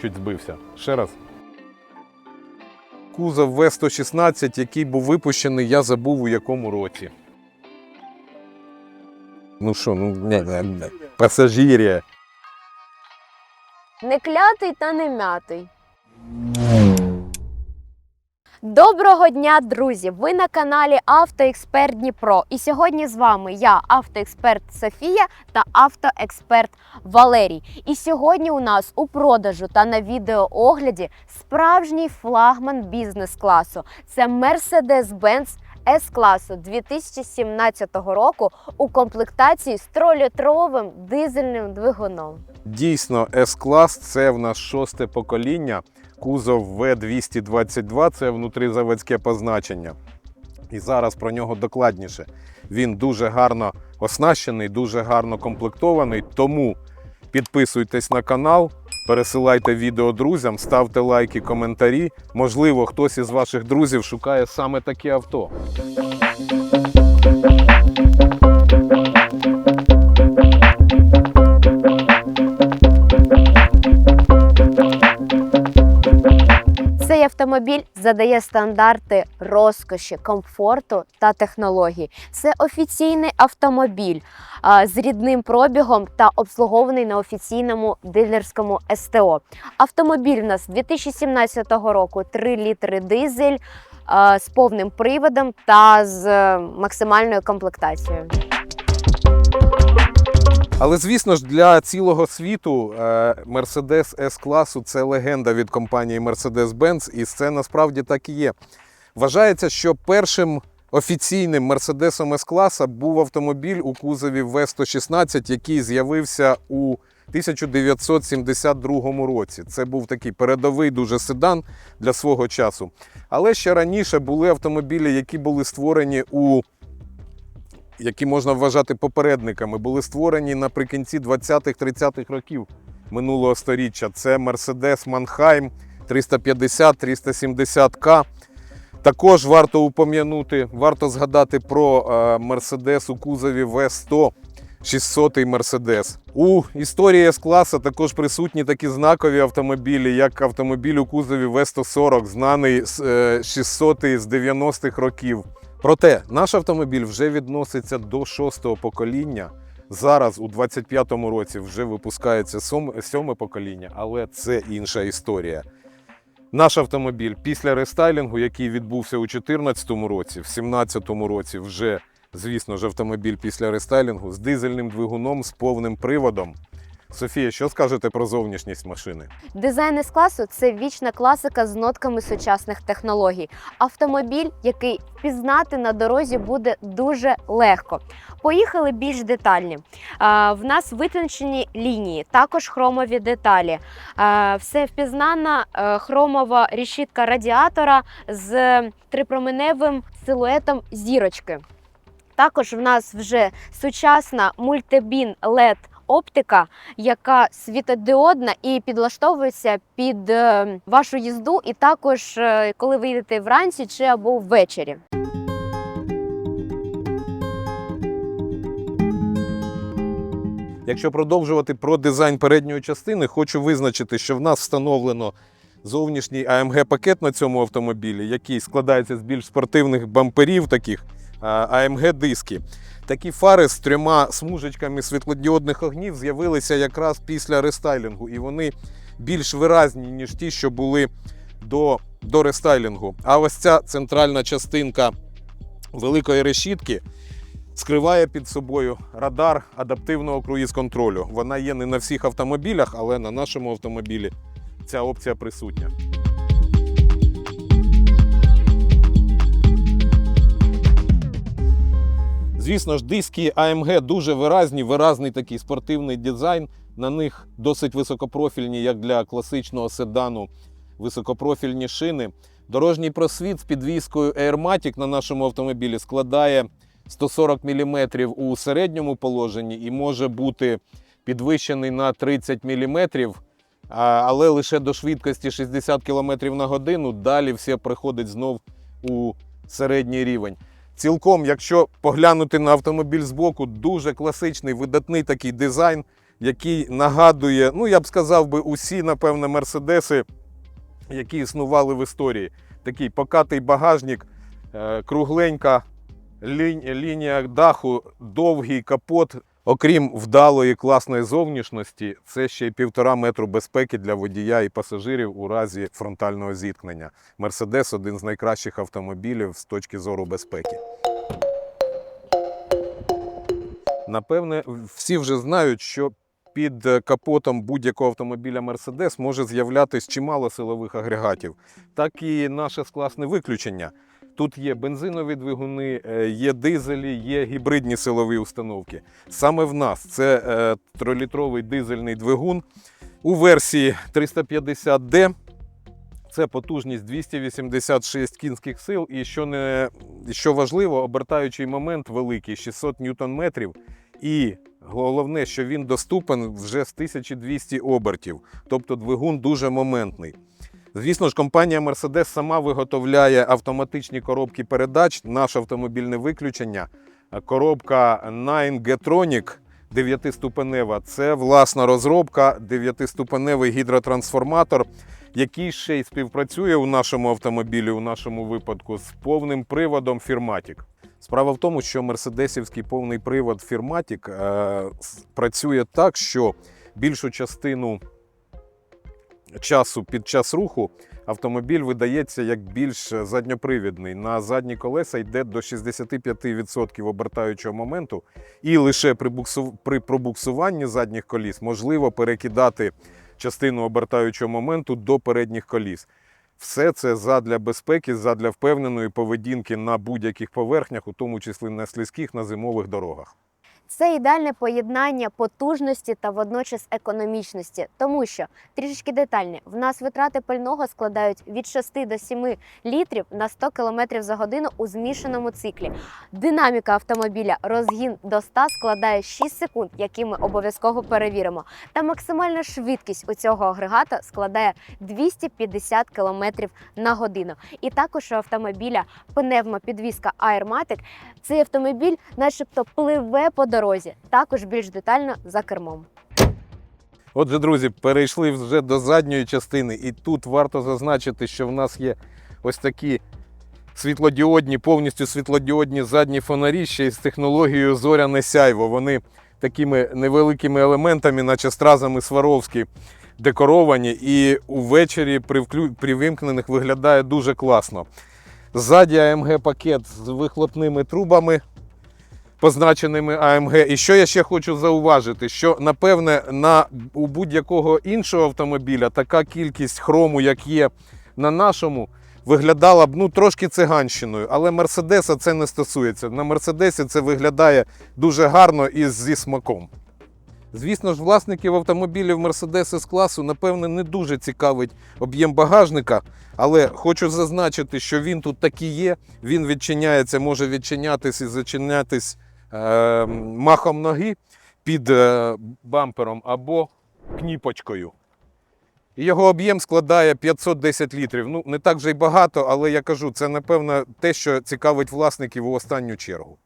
чуть збився. Ще раз. Кузов В-116, який був випущений, я забув у якому році. Ну що, ну не, не, не. пасажирія. Не клятий та не м'ятий. Доброго дня, друзі! Ви на каналі Автоексперт Дніпро. І сьогодні з вами я, автоексперт Софія та автоексперт Валерій. І сьогодні у нас у продажу та на відеоогляді справжній флагман бізнес-класу. Це Mercedes-Benz С-класу 2017 року у комплектації з 3-літровим дизельним двигуном. Дійсно, С-клас це в нас шосте покоління. Кузов В222 це внутризаводське позначення. І зараз про нього докладніше. Він дуже гарно оснащений, дуже гарно комплектований. Тому підписуйтесь на канал, пересилайте відео друзям, ставте лайки, коментарі. Можливо, хтось із ваших друзів шукає саме таке авто. Автомобіль задає стандарти розкоші, комфорту та технологій. Це офіційний автомобіль а, з рідним пробігом та обслугований на офіційному дилерському СТО. Автомобіль у нас 2017 року 3 літри дизель а, з повним приводом та з е, максимальною комплектацією. Але звісно ж, для цілого світу е, Mercedes S-класу це легенда від компанії Mercedes-Benz, і це насправді так і є. Вважається, що першим офіційним Мерседесом С-класа був автомобіль у кузові В116, який з'явився у 1972 році. Це був такий передовий дуже седан для свого часу. Але ще раніше були автомобілі, які були створені у які можна вважати попередниками, були створені наприкінці 20-30-х років минулого століття. Це Mercedes Mannheim 350-370К. Також варто упом'янути, варто згадати про е, Mercedes у кузові V100 600 Mercedes. У історії С-класа також присутні такі знакові автомобілі, як автомобіль у кузові В140, знаний з, е, 600 з 90-х років. Проте наш автомобіль вже відноситься до шостого покоління. Зараз у 25-му році вже випускається сьоме покоління, але це інша історія. Наш автомобіль після рестайлінгу, який відбувся у 2014 році, в 2017 році вже, звісно ж, автомобіль після рестайлінгу з дизельним двигуном, з повним приводом. Софія, що скажете про зовнішність машини? Дизайн із класу це вічна класика з нотками сучасних технологій. Автомобіль, який впізнати на дорозі буде дуже легко. Поїхали більш детальні. В нас витончені лінії, також хромові деталі. Все впізнана е, хромова решітка радіатора з трипроменевим силуетом зірочки. Також в нас вже сучасна мультибін LED оптика, яка світодіодна і підлаштовується під е, вашу їзду, і також е, коли ви їдете вранці чи або ввечері. Якщо продовжувати про дизайн передньої частини, хочу визначити, що в нас встановлено зовнішній AMG пакет на цьому автомобілі, який складається з більш спортивних бамперів, таких AMG диски. Такі фари з трьома смужечками світлодіодних огнів з'явилися якраз після рестайлінгу, і вони більш виразні, ніж ті, що були до, до рестайлінгу. А ось ця центральна частинка великої решітки скриває під собою радар адаптивного круїз-контролю. Вона є не на всіх автомобілях, але на нашому автомобілі ця опція присутня. Звісно ж, диски AMG дуже виразні, виразний такий спортивний дизайн. На них досить високопрофільні, як для класичного седану, високопрофільні шини. Дорожній просвіт з підвіскою Airmatic на нашому автомобілі складає 140 мм у середньому положенні і може бути підвищений на 30 мм, але лише до швидкості 60 км на годину. Далі все приходить знов у середній рівень. Цілком, якщо поглянути на автомобіль збоку, дуже класичний, видатний такий дизайн. який нагадує, ну я б сказав би, усі, напевне, мерседеси, які існували в історії. Такий покатий багажник, е, кругленька лінія даху, довгий капот. Окрім вдалої класної зовнішності, це ще й півтора метру безпеки для водія і пасажирів у разі фронтального зіткнення. Мерседес один з найкращих автомобілів з точки зору безпеки. Напевне, всі вже знають, що під е, капотом будь-якого автомобіля Мерседес може з'являтись чимало силових агрегатів. Так і наше класне виключення. Тут є бензинові двигуни, е, є дизелі, є гібридні силові установки. Саме в нас це е, трилітровий дизельний двигун у версії 350D. Це потужність 286 кінських сил, і що не що важливо, обертаючий момент великий 600 ньютон-метрів. І головне, що він доступен вже з 1200 обертів, тобто двигун дуже моментний. Звісно ж, компанія Mercedes сама виготовляє автоматичні коробки передач. Наше автомобільне виключення. Коробка 9 Getronic 9-ступенева це власна розробка, 9-ступеневий гідротрансформатор, який ще й співпрацює у нашому автомобілі, у нашому випадку, з повним приводом Firmatic. Справа в тому, що мерседесівський повний привод Firmatic е, працює так, що більшу частину часу під час руху автомобіль видається як більш задньопривідний. На задні колеса йде до 65% обертаючого моменту, і лише при, буксу... при пробуксуванні задніх коліс можливо перекидати частину обертаючого моменту до передніх коліс. Все це задля безпеки, задля впевненої поведінки на будь-яких поверхнях, у тому числі на слизьких на зимових дорогах. Це ідеальне поєднання потужності та водночас економічності, тому що трішечки детальні, в нас витрати пального складають від 6 до 7 літрів на 100 км за годину у змішаному циклі. Динаміка автомобіля розгін до 100 складає 6 секунд, які ми обов'язково перевіримо. Та максимальна швидкість у цього агрегата складає 250 км на годину. І також у автомобіля пневмопідвізка Airmatic цей автомобіль, начебто, пливе по дорозі, також більш детально за кермом. Отже, друзі, перейшли вже до задньої частини, і тут варто зазначити, що в нас є ось такі світлодіодні, повністю світлодіодні задні фонарі ще із технологією зоряне сяйво. Вони такими невеликими елементами, наче стразами Сваровські, декоровані, і увечері при, вклю... при вимкнених виглядає дуже класно. Ззаді AMG пакет з вихлопними трубами позначеними AMG. І що я ще хочу зауважити, що напевне на у будь-якого іншого автомобіля така кількість хрому, як є на нашому, виглядала б ну трошки циганщиною. Але Мерседеса це не стосується. На Мерседесі це виглядає дуже гарно і зі смаком. Звісно ж, власників автомобілів Mercedes с класу, напевне, не дуже цікавить об'єм багажника, але хочу зазначити, що він тут таки є. Він відчиняється, може відчинятись і зачинятись е, махом ноги під е, бампером або кніпочкою. І Його об'єм складає 510 літрів. Ну, не так вже й багато, але я кажу, це напевно те, що цікавить власників у останню чергу.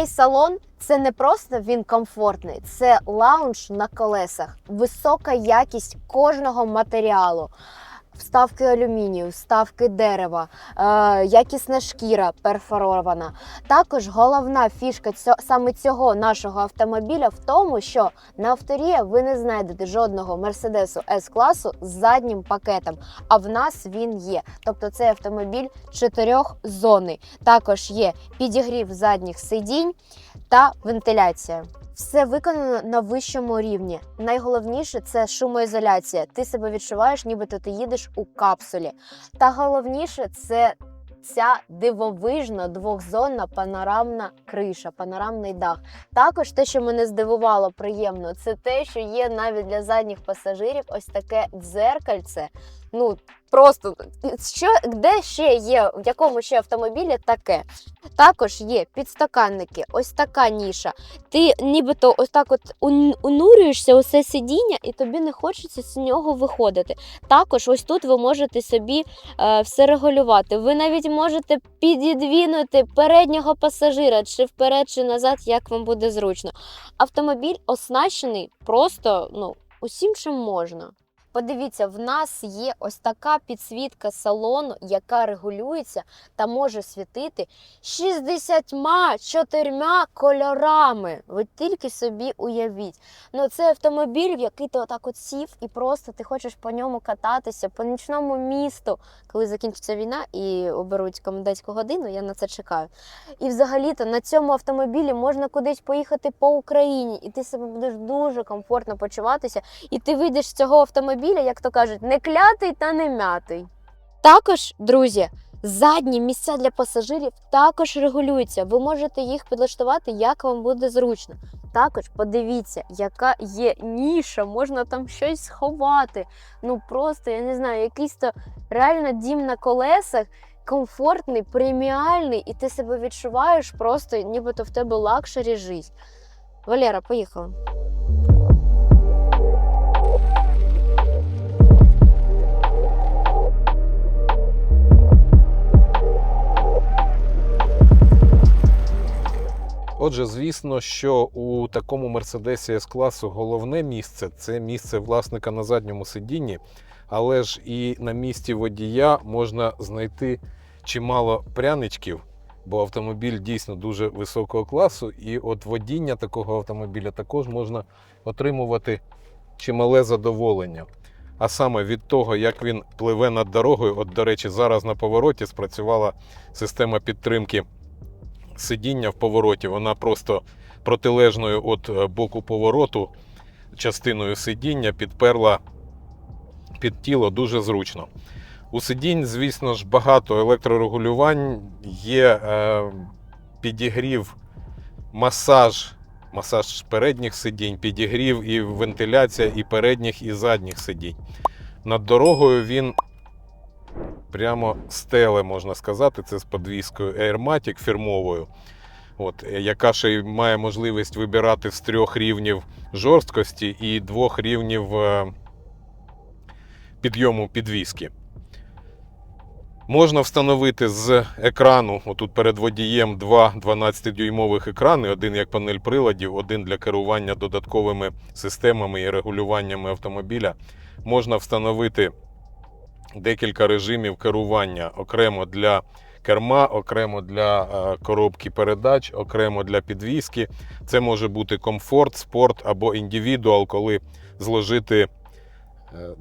Цей салон це не просто він комфортний, це лаунж на колесах, висока якість кожного матеріалу. Вставки алюмінію, вставки дерева, е, якісна шкіра перфорована. Також головна фішка цьо, саме цього нашого автомобіля в тому, що на авторія ви не знайдете жодного Мерседесу С-класу з заднім пакетом. А в нас він є. Тобто цей автомобіль чотирьохзонний. Також є підігрів задніх сидінь та вентиляція. Все виконано на вищому рівні. Найголовніше це шумоізоляція. Ти себе відчуваєш, нібито ти їдеш у капсулі. Та головніше це ця дивовижна двохзонна панорамна криша, панорамний дах. Також те, що мене здивувало приємно, це те, що є навіть для задніх пасажирів ось таке дзеркальце. Ну просто що де ще є, в якому ще автомобілі таке? Також є підстаканники, ось така ніша. Ти нібито ось так от унурюєшся у це сидіння, і тобі не хочеться з нього виходити. Також ось тут ви можете собі е, все регулювати. Ви навіть можете підідвінути переднього пасажира чи вперед, чи назад, як вам буде зручно. Автомобіль оснащений просто ну, усім, чим можна. Подивіться, в нас є ось така підсвітка салону, яка регулюється та може світити 64 кольорами. Ви тільки собі уявіть. Ну, це автомобіль, в який ти отак от сів, і просто ти хочеш по ньому кататися по нічному місту, коли закінчиться війна і оберуть комендантську годину. Я на це чекаю. І взагалі-то на цьому автомобілі можна кудись поїхати по Україні, і ти себе будеш дуже комфортно почуватися. І ти вийдеш з цього автомобіля, як то кажуть, не клятий та не м'ятий. Також, друзі, задні місця для пасажирів також регулюються. Ви можете їх підлаштувати, як вам буде зручно. Також подивіться, яка є ніша, можна там щось сховати. Ну просто я не знаю, якийсь то реально дім на колесах, комфортний, преміальний, і ти себе відчуваєш просто, нібито в тебе лакшері життя. Валера, поїхали. Отже, звісно, що у такому Мерседесі с класу головне місце це місце власника на задньому сидінні, але ж і на місці водія можна знайти чимало пряничків, бо автомобіль дійсно дуже високого класу, і от водіння такого автомобіля також можна отримувати чимале задоволення. А саме від того, як він пливе над дорогою, от, до речі, зараз на повороті спрацювала система підтримки сидіння в повороті, вона просто протилежною від е, боку повороту частиною сидіння підперла під тіло дуже зручно. У сидінь, звісно ж, багато електрорегулювань, є е, підігрів, масаж, масаж передніх сидінь, підігрів і вентиляція і передніх, і задніх сидінь. Над дорогою він прямо стеле, можна сказати, це з подвіскою Airmatic фірмовою, от, яка ще й має можливість вибирати з трьох рівнів жорсткості і двох рівнів е, підйому підвіски. Можна встановити з екрану, отут перед водієм два 12-дюймових екрани, один як панель приладів, один для керування додатковими системами і регулюваннями автомобіля. Можна встановити декілька режимів керування окремо для керма, окремо для е, коробки передач, окремо для підвіски. Це може бути комфорт, спорт або індивідуал, коли зложити е,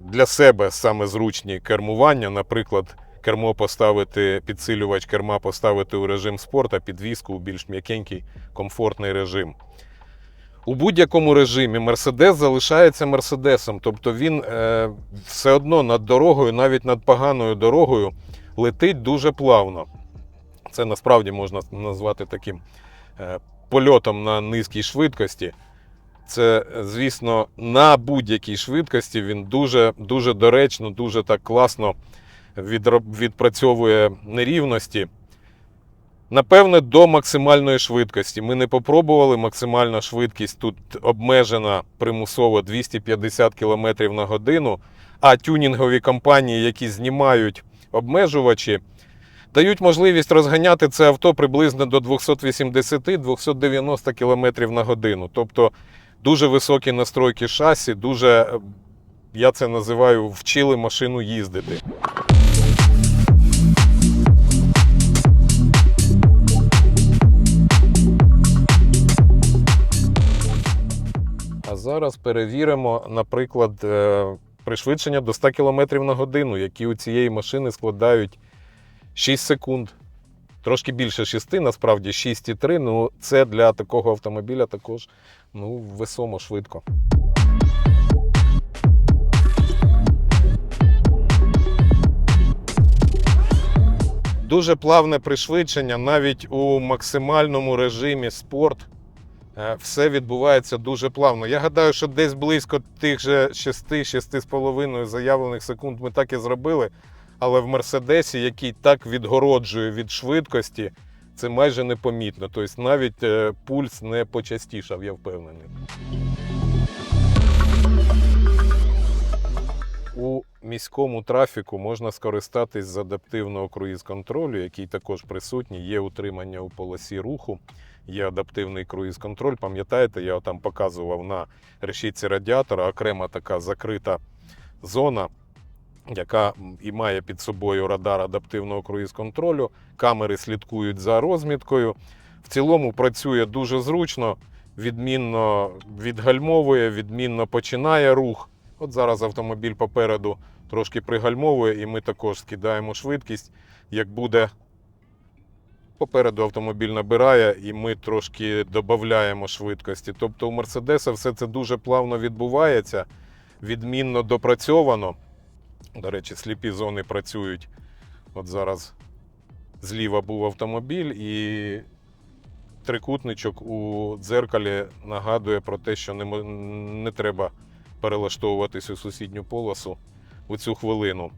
для себе саме зручні кермування, наприклад. Кермо поставити, підсилювач керма поставити у режим спорт, підвіску у більш м'якенький, комфортний режим. У будь-якому режимі Мерседес залишається Мерседесом, тобто він е, все одно над дорогою, навіть над поганою дорогою, летить дуже плавно. Це насправді можна назвати таким е, польотом на низькій швидкості. Це, звісно, на будь-якій швидкості він дуже, дуже доречно, дуже так класно відпрацьовує нерівності. Напевне, до максимальної швидкості. Ми не попробували. Максимальна швидкість тут обмежена примусово 250 км на годину. А тюнінгові компанії, які знімають обмежувачі, дають можливість розганяти це авто приблизно до 280-290 км на годину. Тобто дуже високі настройки шасі, дуже, я це називаю, вчили машину їздити. Зараз перевіримо, наприклад, е, пришвидшення до 100 км на годину, які у цієї машини складають 6 секунд. Трошки більше 6, насправді 6,3. Ну, це для такого автомобіля також ну, весомо швидко. Дуже плавне пришвидшення навіть у максимальному режимі спорт Все відбувається дуже плавно. Я гадаю, що десь близько тих же 6-6,5 заявлених секунд ми так і зробили. Але в Мерседесі, який так відгороджує від швидкості, це майже непомітно. Тобто навіть е, пульс не почастішав, я впевнений. У міському трафіку можна скористатись з адаптивного круїз-контролю, який також присутній. Є утримання у полосі руху, є адаптивний круїз-контроль. Пам'ятаєте, я там показував на решітці радіатора окрема така закрита зона, яка і має під собою радар адаптивного круїз-контролю. Камери слідкують за розміткою. В цілому працює дуже зручно, відмінно відгальмовує, відмінно починає рух. От зараз автомобіль попереду трошки пригальмовує, і ми також скидаємо швидкість. Як буде попереду автомобіль набирає, і ми трошки додаємо швидкості. Тобто у Мерседеса все це дуже плавно відбувається, відмінно допрацьовано. До речі, сліпі зони працюють. От зараз зліва був автомобіль, і трикутничок у дзеркалі нагадує про те, що не, не треба перелаштовуватись у сусідню полосу у цю хвилину.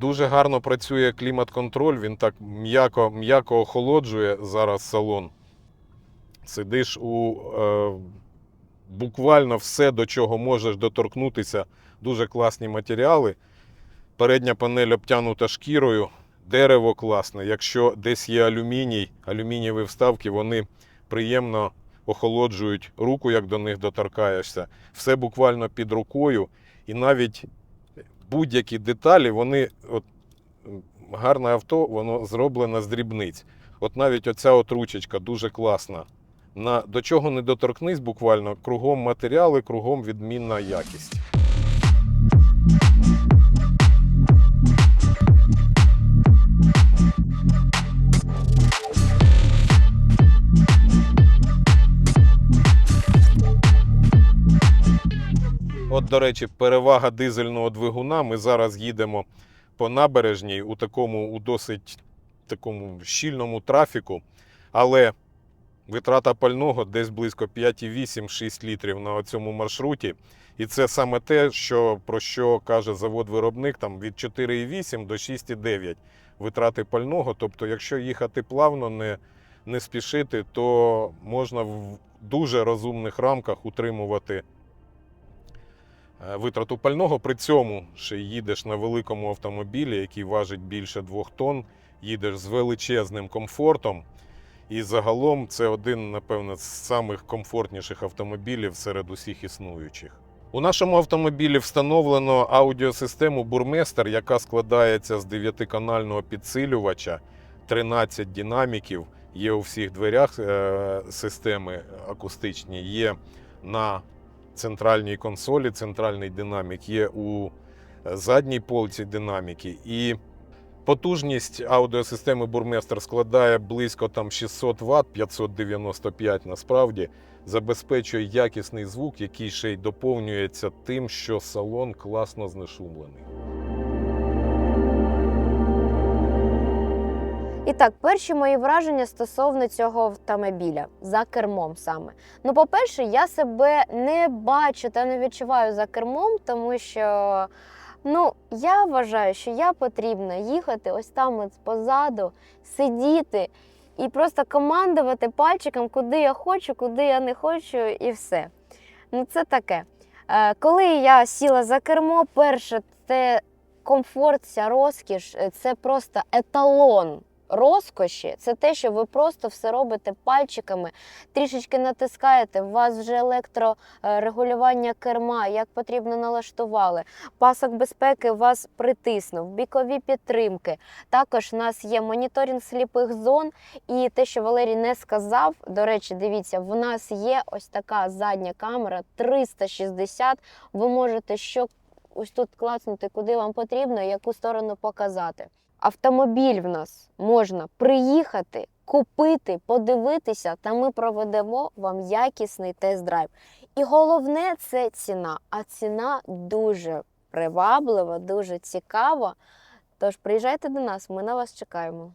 Дуже гарно працює клімат-контроль, він так м'яко, м'яко охолоджує зараз салон. Сидиш у е, буквально все, до чого можеш доторкнутися. Дуже класні матеріали. Передня панель обтянута шкірою, дерево класне. Якщо десь є алюміній, алюмінієві вставки, вони приємно охолоджують руку, як до них доторкаєшся. Все буквально під рукою. І навіть будь-які деталі, вони от, гарне авто, воно зроблене з дрібниць. От навіть оця от ручечка дуже класна. На, до чого не доторкнись, буквально кругом матеріали, кругом відмінна якість. До речі, перевага дизельного двигуна. Ми зараз їдемо по набережній у такому у досить такому щільному трафіку, але витрата пального десь близько 5,8-6 літрів на цьому маршруті. І це саме те, що, про що каже завод-виробник, там від 4,8 до 6,9 витрати пального. Тобто, якщо їхати плавно, не, не спішити, то можна в дуже розумних рамках утримувати витрату пального. При цьому ще їдеш на великому автомобілі, який важить більше 2 тонн, їдеш з величезним комфортом. І загалом це один, напевно, з самих комфортніших автомобілів серед усіх існуючих. У нашому автомобілі встановлено аудіосистему Бурместер, яка складається з 9-канального підсилювача, 13 динаміків. Є у всіх дверях е, системи акустичні, є на центральній консолі центральний динамік, є у е, задній полці динаміки. І потужність аудіосистеми Бурместер складає близько там 600 Вт, 595 насправді. Забезпечує якісний звук, який ще й доповнюється тим, що салон класно знешумлений. І так, перші мої враження стосовно цього автомобіля за кермом саме. Ну, по-перше, я себе не бачу та не відчуваю за кермом, тому що ну, я вважаю, що я потрібна їхати ось там от позаду, сидіти і просто командувати пальчиком, куди я хочу, куди я не хочу, і все. Ну, це таке. Е, Коли я сіла за кермо, перше, це комфорт, ця розкіш, е, це просто еталон розкоші. Це те, що ви просто все робите пальчиками, трішечки натискаєте, у вас вже електрорегулювання керма, як потрібно налаштували. Пасок безпеки вас притиснув, бікові підтримки. Також у нас є моніторинг сліпих зон. І те, що Валерій не сказав, до речі, дивіться, в нас є ось така задня камера 360. Ви можете що ось тут клацнути, куди вам потрібно, яку сторону показати. Автомобіль в нас можна приїхати, купити, подивитися, та ми проведемо вам якісний тест-драйв. І головне це ціна. А ціна дуже приваблива, дуже цікава. Тож приїжджайте до нас, ми на вас чекаємо.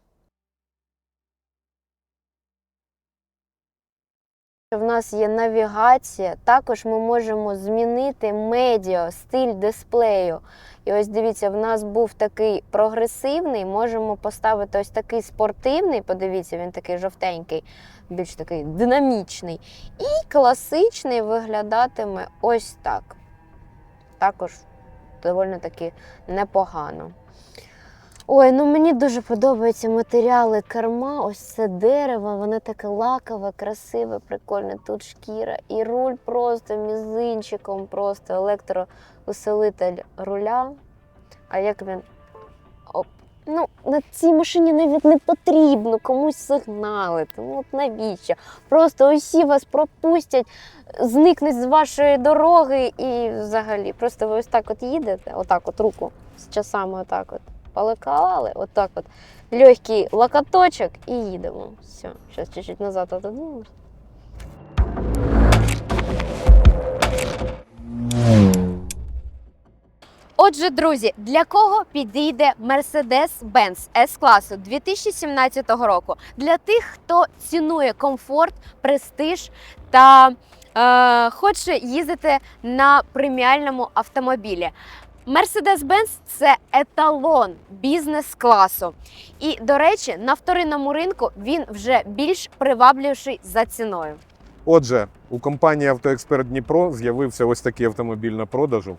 В нас є навігація, також ми можемо змінити медіа, стиль дисплею. І ось дивіться, в нас був такий прогресивний, можемо поставити ось такий спортивний. Подивіться, він такий жовтенький, більш такий динамічний. І класичний виглядатиме ось так. Також доволі таки непогано. Ой, ну мені дуже подобаються матеріали керма. Ось це дерево, воно таке лакове, красиве, прикольне. Тут шкіра. І руль просто мізинчиком, просто електроусилитель руля. А як він. Оп. Ну, на цій машині навіть не потрібно комусь сигналити. Ну от навіщо? Просто усі вас пропустять, зникнуть з вашої дороги і взагалі. Просто ви ось так от їдете, отак от руку з часами, отак от поликали, отак от легкий локоточок і їдемо. Все, зараз чуть-чуть назад отодвинемось. Отже, друзі, для кого підійде Mercedes-Benz S-класу 2017 року? Для тих, хто цінує комфорт, престиж та е, хоче їздити на преміальному автомобілі. Mercedes-Benz – це еталон бізнес-класу. І, до речі, на вторинному ринку він вже більш привабливіший за ціною. Отже, у компанії Автоексперт Дніпро з'явився ось такий автомобіль на продажу.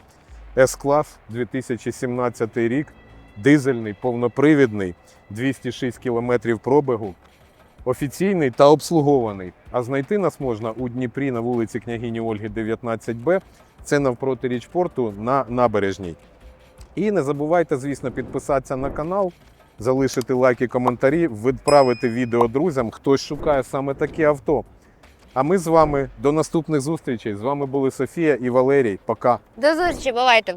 С-клас 2017 рік, дизельний, повнопривідний, 206 км пробігу, офіційний та обслугований. А знайти нас можна у Дніпрі на вулиці княгині Ольги 19Б. Це навпроти річпорту на набережній. І не забувайте, звісно, підписатися на канал, залишити лайки, коментарі, відправити відео друзям, хтось шукає саме таке авто. А ми з вами до наступних зустрічей. З вами були Софія і Валерій. Пока. До зустрічі, бувайте!